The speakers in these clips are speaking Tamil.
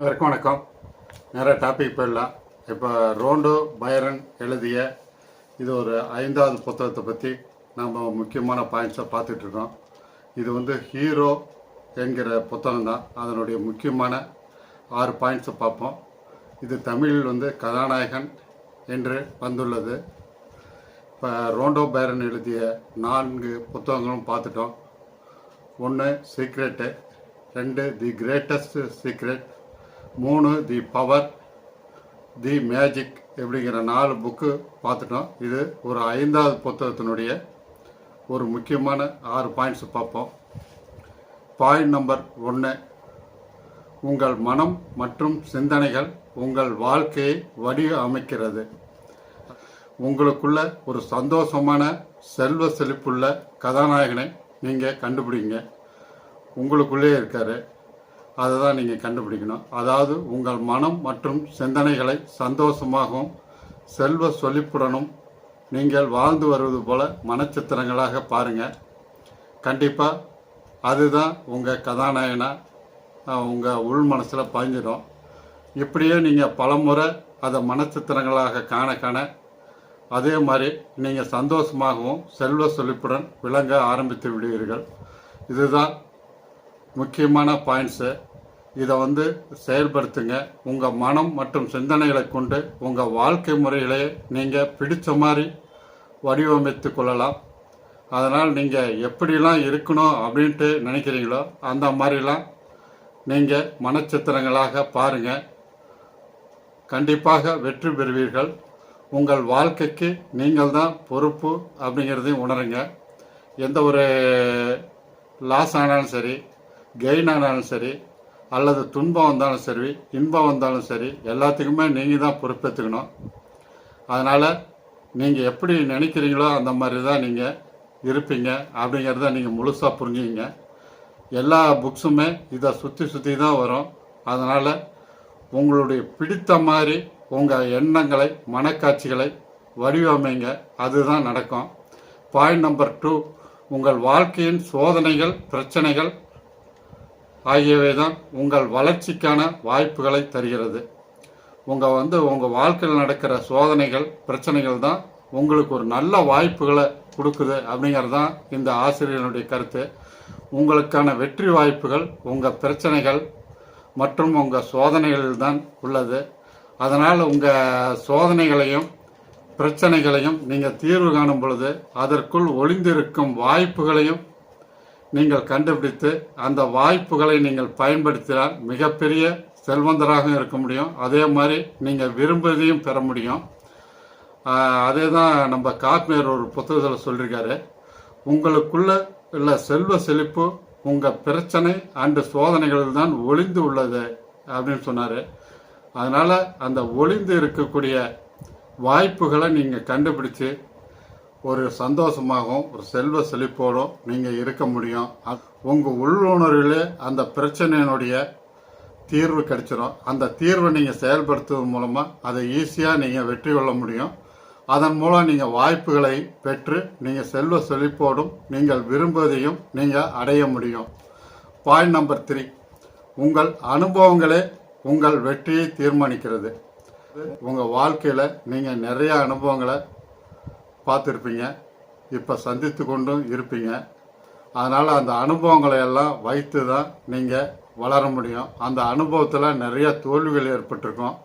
வணக்கம் வணக்கம். நிறைய டாபிக் போயிடலாம். இப்போ ரோண்டோ பைரன் எழுதிய இது ஒரு ஐந்தாவது புத்தகத்தை பற்றி நம்ம முக்கியமான பாயிண்ட்ஸை பார்த்துட்ருக்கோம் இது வந்து ஹீரோ என்கிற புத்தகம் தான். அதனுடைய முக்கியமான ஆறு பாயிண்ட்ஸை பார்ப்போம். இது தமிழில் வந்து கதாநாயகன் என்று வந்துள்ளது. இப்போ ரோண்டோ பைரன் எழுதிய நான்கு புத்தகங்களும் பார்த்துட்டோம். ஒன்று சீக்ரெட்டு ரெண்டு தி கிரேட்டஸ்ட் சீக்ரெட் மூணு தி பவர் தி மேஜிக் இப்படிங்கிற நாலு புக்கு பார்த்துட்டோம். இது ஒரு ஐந்தாவது புத்தகத்தினுடைய ஒரு முக்கியமான ஆறு பாயிண்ட்ஸ் பார்ப்போம். பாயிண்ட் நம்பர் ஒன்று உங்கள் மனம் மற்றும் சிந்தனைகள் உங்கள் வாழ்க்கையை வடிவமைக்கிறது. உங்களுக்குள்ள ஒரு சந்தோஷமான செல்வ செழிப்புள்ள கதாநாயகனை நீங்கள் கண்டுபிடிங்க. உங்களுக்குள்ளே இருக்காரு. அதை தான் நீங்கள் கண்டுபிடிக்கணும். அதாவது உங்கள் மனம் மற்றும் சிந்தனைகளை சந்தோஷமாகவும் செல்வ சொல்லிப்புடனும் நீங்கள் வாழ்ந்து வருவது போல மனச்சித்திரங்களாக பாருங்கள் கண்டிப்பாக அதுதான் உங்கள் கதாநாயகனாக உங்கள் உள் மனசில் பதிஞ்சிடும். இப்படியே நீங்கள் பலமுறை அதை மனச்சித்திரங்களாக காண காண அதே மாதிரி நீங்கள் சந்தோஷமாகவும் செல்வ செழிப்புடன் விளங்க ஆரம்பித்து விடுவீர்கள். இதுதான் முக்கியமான பாயிண்ட்ஸு. இதை வந்து செயல்படுத்துங்க. உங்கள் மனம் மற்றும் சிந்தனைகளை கொண்டு உங்கள் வாழ்க்கை முறையிலே நீங்கள் பிடித்த மாதிரி வடிவமைத்து கொள்ளலாம். அதனால் நீங்கள் எப்படிலாம் இருக்கணும் அப்படின்ட்டு நினைக்கிறீங்களோ அந்த மாதிரிலாம் நீங்கள் மனச்சித்திரங்களாக பாருங்கள் கண்டிப்பாக வெற்றி பெறுவீர்கள். உங்கள் வாழ்க்கைக்கு நீங்கள் தான் பொறுப்பு அப்படிங்கிறதையும் உணருங்க. எந்த ஒரு லாஸ் ஆனாலும் சரி கெயின் ஆனாலும் சரி அல்லது துன்பம் வந்தாலும் சரி இன்பம் வந்தாலும் சரி எல்லாத்துக்குமே நீங்கள் தான் பொறுப்பேற்றுக்கணும் அதனால் நீங்கள் எப்படி நினைக்கிறீங்களோ அந்த மாதிரி தான் நீங்கள் இருப்பீங்க அப்படிங்கிறத நீங்கள் முழுசாக புரிஞ்சுங்க எல்லா புக்ஸுமே இதை சுற்றி சுற்றி தான் வரும். அதனால் உங்களுடைய பிடித்த மாதிரி உங்கள் எண்ணங்களை மனக்காட்சிகளை வடிவமைங்க. அதுதான் நடக்கும். பாயிண்ட் நம்பர் டூ உங்கள் வாழ்க்கையின் சோதனைகள் பிரச்சனைகள் ஆகியவை தான் உங்கள் வளர்ச்சிக்கான வாய்ப்புகளை தருகிறது. உங்கள் வந்து உங்கள் வாழ்க்கையில் நடக்கிற சோதனைகள் பிரச்சனைகள் தான் உங்களுக்கு ஒரு நல்ல வாய்ப்புகளை கொடுக்குது அப்படிங்கிறது தான் இந்த ஆசிரியனுடைய கருத்து. உங்களுக்கான வெற்றி வாய்ப்புகள் உங்கள் பிரச்சனைகள் மற்றும் உங்கள் சோதனைகளில் தான் உள்ளது. அதனால் உங்கள் சோதனைகளையும் பிரச்சனைகளையும் நீங்கள் தீர்வு காணும் பொழுது அதற்குள் ஒளிந்திருக்கும் வாய்ப்புகளையும் நீங்கள் கண்டுபிடித்து அந்த வாய்ப்புகளை நீங்கள் பயன்படுத்தினால் மிகப்பெரிய செல்வந்தராக இருக்க முடியும். அதே மாதிரி நீங்கள் விரும்புவதையும் பெற முடியும். அதே தான் நம்ம காத்மேர் ஒரு புத்தகத்தில் சொல்லியிருக்காரு உங்களுக்குள்ள உள்ள செல்வ செழிப்பு உங்கள் பிரச்சனை அண்டு சோதனைகளில் தான் ஒளிந்து உள்ளது அப்படின்னு சொன்னார். அதனால் அந்த ஒளிந்து இருக்கக்கூடிய வாய்ப்புகளை நீங்கள் கண்டுபிடிச்சு ஒரு சந்தோஷமாகவும் ஒரு செல்வ செழிப்போடும் நீங்கள் இருக்க முடியும். உங்கள் உள்ளுணர்விலே அந்த பிரச்சனையினுடைய தீர்வு கிடைச்சிடும் அந்த தீர்வை நீங்கள் செயல்படுத்துவதன் மூலமாக அதை ஈஸியாக நீங்கள் வெற்றி கொள்ள முடியும். அதன் மூலம் நீங்கள் வாய்ப்புகளை பெற்று நீங்கள் செல்வ செழிப்போடும் நீங்கள் விரும்புவதையும் நீங்கள் அடைய முடியும். பாயிண்ட் நம்பர் த்ரீ உங்கள் அனுபவங்களே உங்கள் வெற்றியை தீர்மானிக்கிறது. உங்கள் வாழ்க்கையில் நீங்கள் நிறைய அனுபவங்களை பார்த்துருப்பீங்க. இப்போ சந்தித்து கொண்டும் இருப்பீங்க. அதனால் அந்த அனுபவங்களை எல்லாம் வைத்து தான் நீங்கள் வளர முடியும். அந்த அனுபவத்தில் நிறைய தோல்விகள் ஏற்பட்டிருக்கும்.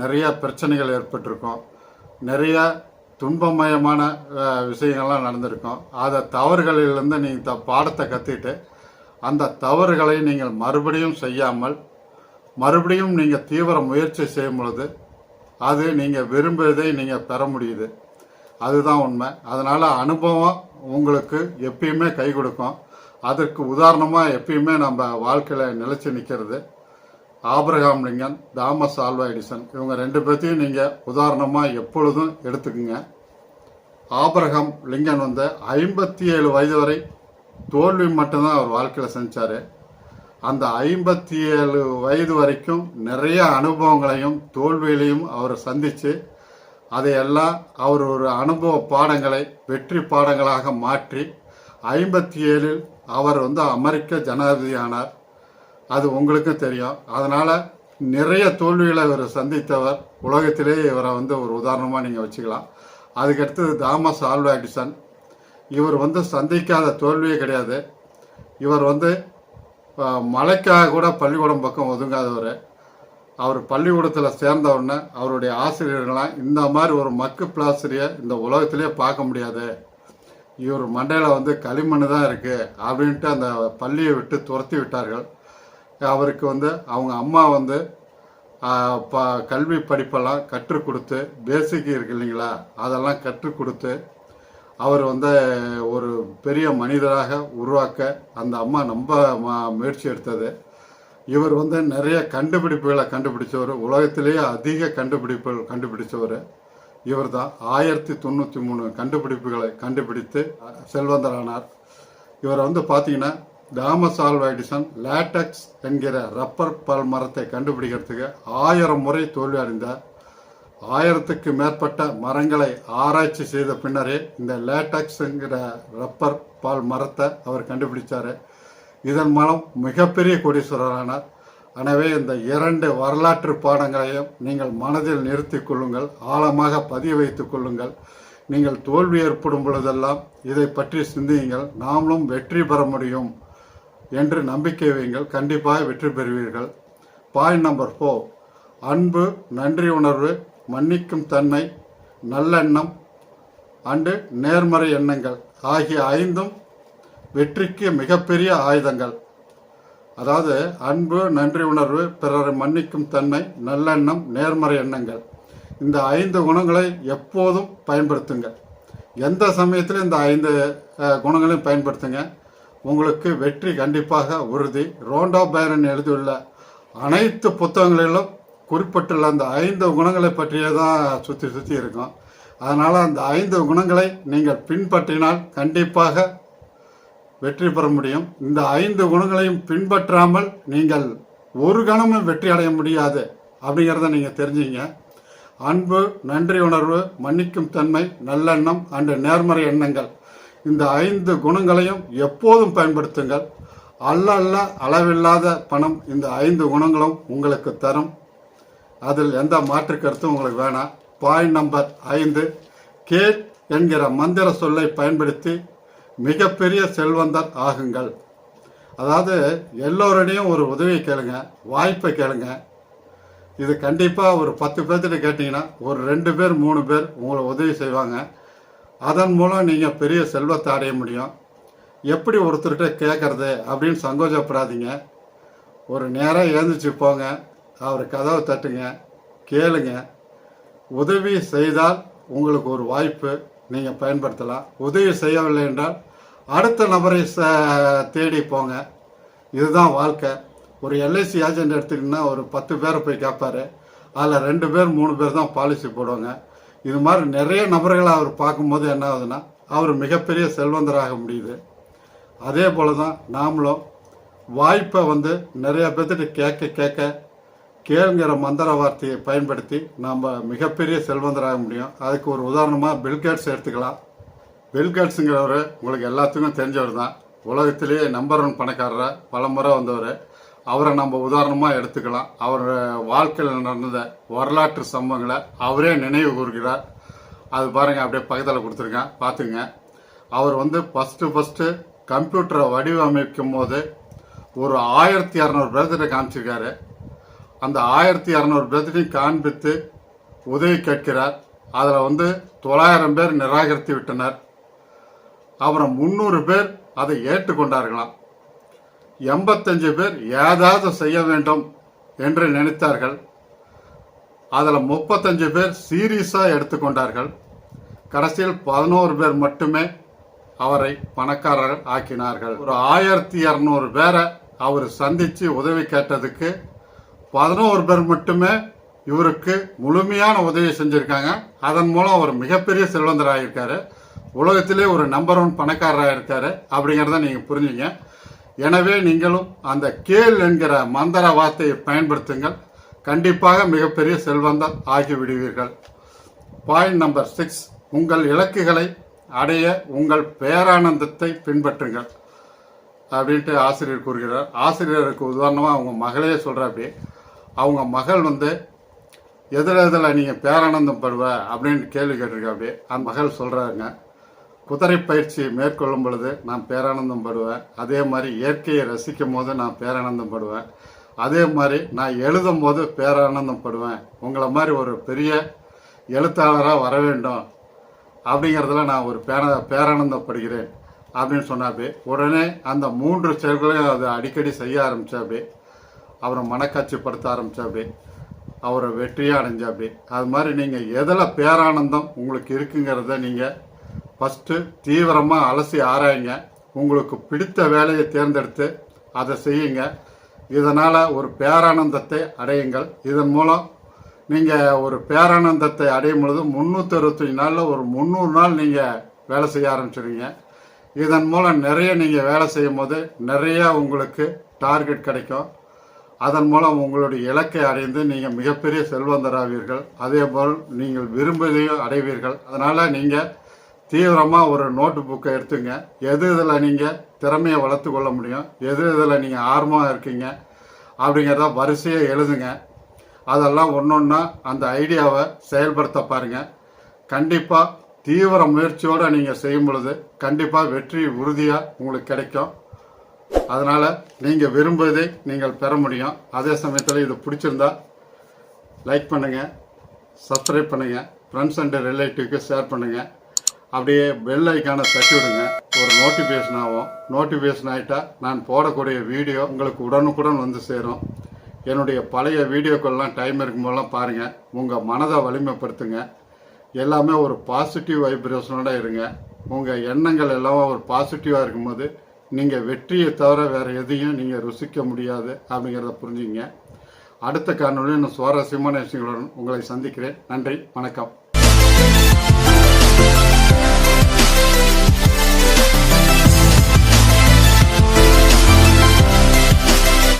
நிறைய பிரச்சனைகள் ஏற்பட்டிருக்கும். நிறைய துன்பமயமான விஷயங்கள்லாம் நடந்திருக்கும். அதை தவறுகளிலிருந்து நீங்கள் த பாடத்தை கற்றுக்கிட்டு அந்த தவறுகளை நீங்கள் மறுபடியும் செய்யாமல் மறுபடியும் நீங்கள் தீவிர முயற்சி செய்யும் பொழுது அது நீங்கள் விரும்பியதை நீங்கள் பெற முடியுது. அதுதான் உண்மை. அதனால் அனுபவம் உங்களுக்கு எப்பயுமே கை கொடுக்கும். அதற்கு உதாரணமாக எப்பயுமே நம்ம வாழ்க்கையில் நிலச்சி நிற்கிறது Abraham Lincoln Thomas Alva Edison. இவங்க ரெண்டு பேர்த்தையும் நீங்கள் உதாரணமாக எப்பொழுதும் எடுத்துக்குங்க. ஆபிரகாம் லிங்கன் வந்து ஐம்பத்தி ஏழு வயது வரை தோல்வி மட்டும்தான் அவர் வாழ்க்கையில் செஞ்சார். அந்த ஐம்பத்தி ஏழு வயது வரைக்கும் நிறைய அனுபவங்களையும் தோல்விகளையும் அவர் சந்தித்து அதையெல்லாம் அவர் ஒரு அனுபவ பாடங்களை வெற்றி பாடங்களாக மாற்றி ஐம்பத்தி ஏழில் அவர் வந்து அமெரிக்க ஜனாதிபதியானார். அது உங்களுக்கும் தெரியும். அதனால் நிறைய தோல்விகளை இவர் சந்தித்தவர். உலகத்திலே இவரை வந்து ஒரு உதாரணமாக நீங்கள் வச்சுக்கலாம். அதுக்கடுத்தது தாமஸ் ஆல்வா எடிசன். இவர் வந்து சந்திக்காத தோல்வியே கிடையாது. இவர் வந்து மழைக்காக கூட பள்ளிக்கூடம் பக்கம் ஒதுங்காதவர். அவர் பள்ளிக்கூடத்தில் சேர்ந்த உடனே அவருடைய ஆசிரியர்களாம் இந்த மாதிரி ஒரு மக்கு பிளாசிரியை இந்த உலகத்திலே பார்க்க முடியாது. இவர் மண்டையில் வந்து களிமண் தான் இருக்குது அப்படின்ட்டு அந்த பள்ளியை விட்டு துரத்தி விட்டார்கள். அவருக்கு வந்து அவங்க அம்மா வந்து ப கல்வி படிப்பெல்லாம் கற்றுக் கொடுத்து பேசிக் இருக்கு இல்லைங்களா அதெல்லாம் கற்றுக் கொடுத்து அவர் வந்து ஒரு பெரிய மனிதராக உருவாக்க அந்த அம்மா ரொம்ப ம- முயற்சி எடுத்தது. இவர் வந்து நிறைய கண்டுபிடிப்புகளை கண்டுபிடிச்சவர். உலகத்திலேயே அதிக கண்டுபிடிப்புகள் கண்டுபிடிச்சவர் இவர் தான் ஆயிரத்தி தொண்ணூற்றி மூணு கண்டுபிடிப்புகளை கண்டுபிடித்து செல்வந்தரானார். இவர் வந்து பார்த்தீங்கன்னா தாமஸ் ஆல்வா எடிசன் லேட்டக்ஸ் என்கிற ரப்பர் பால் மரத்தை கண்டுபிடிக்கிறதுக்கு ஆயிரம் முறை தோல்வி அடைந்தார். ஆயிரத்துக்கு மேற்பட்ட மரங்களை ஆராய்ச்சி செய்த பின்னரே இந்த லேட்டக்ஸ்ங்கிற ரப்பர் பால் மரத்தை அவர் கண்டுபிடிச்சாரு. இதன் மூலம் மிகப்பெரிய கோடீஸ்வரரானார் எனவே இந்த இரண்டு வரலாற்று பாடங்களையும் நீங்கள் மனதில் நிறுத்தி கொள்ளுங்கள் ஆழமாக பதிய வைத்துக் கொள்ளுங்கள். நீங்கள் தோல்வி ஏற்படும் பொழுதெல்லாம் இதை பற்றி சிந்தியுங்கள். நாமளும் வெற்றி பெற முடியும் என்று நம்பிக்கை வையுங்கள். கண்டிப்பாக வெற்றி பெறுவீர்கள். பாயிண்ட் நம்பர் ஃபோர் அன்பு நன்றி உணர்வு மன்னிக்கும் தன்மை நல்லெண்ணம் அண்டு நேர்மறை எண்ணங்கள் ஆகிய ஐந்தும் வெற்றிக்கு மிகப்பெரிய ஆயுதங்கள். அதாவது அன்பு நன்றி உணர்வு பிறரை மன்னிக்கும் தன்மை நல்லெண்ணம் நேர்மறை எண்ணங்கள். இந்த ஐந்து குணங்களை எப்போதும் பயன்படுத்துங்கள் எந்த சமயத்திலும் இந்த ஐந்து குணங்களையும் பயன்படுத்துங்க. உங்களுக்கு வெற்றி கண்டிப்பாக உறுதி. ரோண்டோ பைரன் எழுதியுள்ள அனைத்து புத்தகங்களிலும் குறிப்பிட்டுள்ள அந்த ஐந்து குணங்களை பற்றியே தான் சுற்றி சுற்றி இருக்கும். அதனால் அந்த ஐந்து குணங்களை நீங்கள் பின்பற்றினால் கண்டிப்பாக வெற்றி பெற முடியும். இந்த ஐந்து குணங்களையும் பின்பற்றாமல் நீங்கள் ஒரு கணமும் வெற்றி அடைய முடியாது. அப்படிங்கிறத நீங்கள் தெரிஞ்சுங்க. அன்பு நன்றி உணர்வு மன்னிக்கும் தன்மை நல்லெண்ணம் அண்டு நேர்மறை எண்ணங்கள். இந்த ஐந்து குணங்களையும் எப்போதும் பயன்படுத்துங்கள். அல்ல அல்ல அளவில்லாத பணம் இந்த ஐந்து குணங்களும் உங்களுக்கு தரும். அதில் எந்த மாற்று கருத்தும் உங்களுக்கு வேணாம். பாயிண்ட் நம்பர் ஐந்து. கேட் என்கிற மந்திர சொல்லை பயன்படுத்தி மிகப்பெரிய செல்வந்தர் ஆகுங்கள். அதாவது எல்லோருடையும் ஒரு உதவி கேளுங்க வாய்ப்பை கேளுங்க. இது கண்டிப்பாக ஒரு பத்து பேர்த்திட்ட கேட்டிங்கன்னா ஒரு ரெண்டு பேர் மூணு பேர் உங்களை உதவி செய்வாங்க. அதன் மூலம் நீங்கள் பெரிய செல்வத்தை அடைய முடியும். எப்படி ஒருத்தர்கிட்ட கேட்கறது அப்படின்னு சங்கோஜப்படாதீங்க. ஒரு நேரம் எழுந்திரிச்சு போங்க அவர் கதவை தட்டுங்க கேளுங்க. உதவி செய்தால் உங்களுக்கு ஒரு வாய்ப்பு நீங்கள் பயன்படுத்தலாம். உதவி செய்யவில்லை என்றால் அடுத்த நபரை ச- தேடி போங்க. இதுதான் வாழ்க்கை. ஒரு எல்ஐசி ஏஜென்ட் எடுத்துக்கிட்டிங்கன்னா ஒரு பத்து பேரை போய் கேட்பாரு அதில் ரெண்டு பேர் மூணு பேர் தான் பாலிசி போடுவாங்க. இது மாதிரி நிறைய நபர்களை அவர் பார்க்கும்போது என்ன ஆகுதுன்னா அவர் மிகப்பெரிய செல்வந்தராக முடியுது. அதே போல தான் நாமளும் வாய்ப்பை வந்து நிறைய பேர்த்திட்ட கேட்க கேட்க கேளுங்கிற மந்திர வார்த்தையை பயன்படுத்தி நாம் மிகப்பெரிய செல்வந்தராக முடியும். அதுக்கு ஒரு உதாரணமாக பில்கேட்ஸ் எடுத்துக்கலாம். பில்கேட்ஸுங்கிறவர் உங்களுக்கு எல்லாத்துக்கும் தெரிஞ்சவர் தான். உலகத்திலேயே நம்பர் ஒன் பணக்காரராக பல முறை வந்தவர். அவரை நம்ம உதாரணமாக எடுத்துக்கலாம். அவர் வாழ்க்கையில் நடந்த வரலாற்று சம்பவங்களை அவரே நினைவு கூறுகிறார். அது பாருங்கள் அப்படியே பக்கத்தில் கொடுத்துருக்கேன் பார்த்துங்க. அவர் வந்து ஃபஸ்ட்டு ஃபஸ்ட்டு கம்ப்யூட்டரை வடிவமைக்கும் போது ஒரு ஆயிரத்தி இரநூறு பேர்த்திட்ட காமிச்சிருக்காரு. அந்த ஆயிரத்தி இரநூறு பேர்த்திட்டையும் காண்பித்து உதவி கேட்கிறார். அதில் வந்து தொள்ளாயிரம் பேர் நிராகரித்து விட்டனர். அப்புறம் முந்நூறு பேர் அதை ஏற்றுக்கொண்டார்களாம். எண்பத்தஞ்சு பேர் ஏதாவது செய்ய வேண்டும் என்று நினைத்தார்கள். அதில் முப்பத்தஞ்சு பேர் சீரியஸாக எடுத்துக்கொண்டார்கள். கடைசியில் பதினோரு பேர் மட்டுமே அவரை பணக்காரர் ஆக்கினார்கள். ஒரு ஆயிரத்தி இரநூறு பேரை அவர் சந்தித்து உதவி கேட்டதுக்கு பதினோரு பேர் மட்டுமே இவருக்கு முழுமையான உதவி செஞ்சுருக்காங்க. அதன் மூலம் அவர் மிகப்பெரிய செல்வந்தராக இருக்காரு உலகத்திலே ஒரு நம்பர் ஒன் பணக்காரராக இருக்காரு அப்படிங்கிறத நீங்கள் புரிஞ்சுங்க. எனவே நீங்களும் அந்த கேள் என்கிற மந்திர வார்த்தையை பயன்படுத்துங்கள். கண்டிப்பாக மிகப்பெரிய செல்வந்தம் ஆகிவிடுவீர்கள். பாயிண்ட் நம்பர் சிக்ஸ் உங்கள் இலக்குகளை அடைய உங்கள் பேரானந்தத்தை பின்பற்றுங்கள் அப்படின்ட்டு ஆசிரியர் கூறுகிறார். ஆசிரியருக்கு உதாரணமாக அவங்க மகளே சொல்கிறாப்படி அவங்க மகள் வந்து எதில் எதில் நீங்கள் பேரானந்தம் படுவ அப்படின்னு கேள்வி கேட்டிருக்க அப்படி அந்த மகள் சொல்கிறாங்க குதிரை பயிற்சி மேற்கொள்ளும் பொழுது நான் பேரானந்தம் படுவேன். அதே மாதிரி இயற்கையை ரசிக்கும் போது நான் பேரானந்தம் படுவேன். அதே மாதிரி நான் எழுதும் போது பேரானந்தம் படுவேன். உங்களை மாதிரி ஒரு பெரிய எழுத்தாளராக வர வேண்டும். அப்படிங்கிறதுல நான் ஒரு பேர பேரானந்தப்படுகிறேன் அப்படின்னு சொன்னாப்பே உடனே அந்த மூன்று செயல்களையும் அதை அடிக்கடி செய்ய ஆரம்பித்தாப்பே அவரை மனக்காட்சிப்படுத்த ஆரம்பித்தாப்பே அவரை வெற்றியாக அடைஞ்சாப்பே. அது மாதிரி நீங்கள் எதில் பேரானந்தம் உங்களுக்கு இருக்குங்கிறத நீங்கள் ஃபஸ்ட்டு தீவிரமாக அலசி ஆராயுங்க. உங்களுக்கு பிடித்த வேலையை தேர்ந்தெடுத்து அதை செய்யுங்க. இதனால் ஒரு பேரானந்தத்தை அடையுங்கள். இதன் மூலம் நீங்கள் ஒரு பேரானந்தத்தை அடையும் பொழுது முந்நூற்றி அறுபத்தஞ்சு நாளில் ஒரு முந்நூறு நாள் நீங்கள் வேலை செய்ய ஆரம்பிச்சிடுவீங்க இதன் மூலம் நிறைய நீங்கள் வேலை செய்யும் போது நிறையா உங்களுக்கு டார்கெட் கிடைக்கும். அதன் மூலம் உங்களுடைய இலக்கை அடைந்து நீங்கள் மிகப்பெரிய செல்வந்தராவீர்கள். அதே போல் நீங்கள் விரும்புவதையும் அடைவீர்கள். அதனால் நீங்கள் தீவிரமாக ஒரு நோட்டு புக்கை எடுத்துங்க. எது இதில் நீங்கள் திறமையை வளர்த்து கொள்ள முடியும்? எது இதில் நீங்கள் ஆர்வமாக இருக்கீங்க? அப்படிங்கிறத வரிசையாக எழுதுங்க. அதெல்லாம் ஒன்று ஒன்றா அந்த ஐடியாவை செயல்படுத்த பாருங்கள் கண்டிப்பாக தீவிர முயற்சியோடு நீங்கள் செய்யும் பொழுது கண்டிப்பாக வெற்றி உறுதியாக உங்களுக்கு கிடைக்கும். அதனால் நீங்கள் விரும்புவதை நீங்கள் பெற முடியும். அதே சமயத்தில் இது பிடிச்சிருந்தா லைக் பண்ணுங்கள் சப்ஸ்கிரைப் பண்ணுங்கள் ஃப்ரெண்ட்ஸ் அண்ட் ரிலேட்டிவ்க்கு ஷேர் பண்ணுங்கள் அப்படியே பெல் ஐக்கானை தட்டி விடுங்க. ஒரு நோட்டிஃபிகேஷன் ஆகும். நோட்டிஃபிகேஷன் ஆகிட்டா நான் போடக்கூடிய வீடியோ உங்களுக்கு உடனுக்குடன் வந்து சேரும். என்னுடைய பழைய வீடியோக்கள்லாம் டைம் இருக்கும்போதெல்லாம் பாருங்கள் உங்கள் மனதை வலிமைப்படுத்துங்க. எல்லாமே ஒரு பாசிட்டிவ் வைப்ரேஷனோட இருங்க. உங்கள் எண்ணங்கள் எல்லாம் ஒரு பாசிட்டிவாக இருக்கும்போது நீங்கள் வெற்றியை தவிர வேறு எதையும் நீங்கள் ருசிக்க முடியாது அப்படிங்கிறத புரிஞ்சுங்க அடுத்த காணொலியில் இன்னும் சுவாரஸ்யமான விஷயங்களுடன் உங்களை சந்திக்கிறேன். நன்றி. வணக்கம்.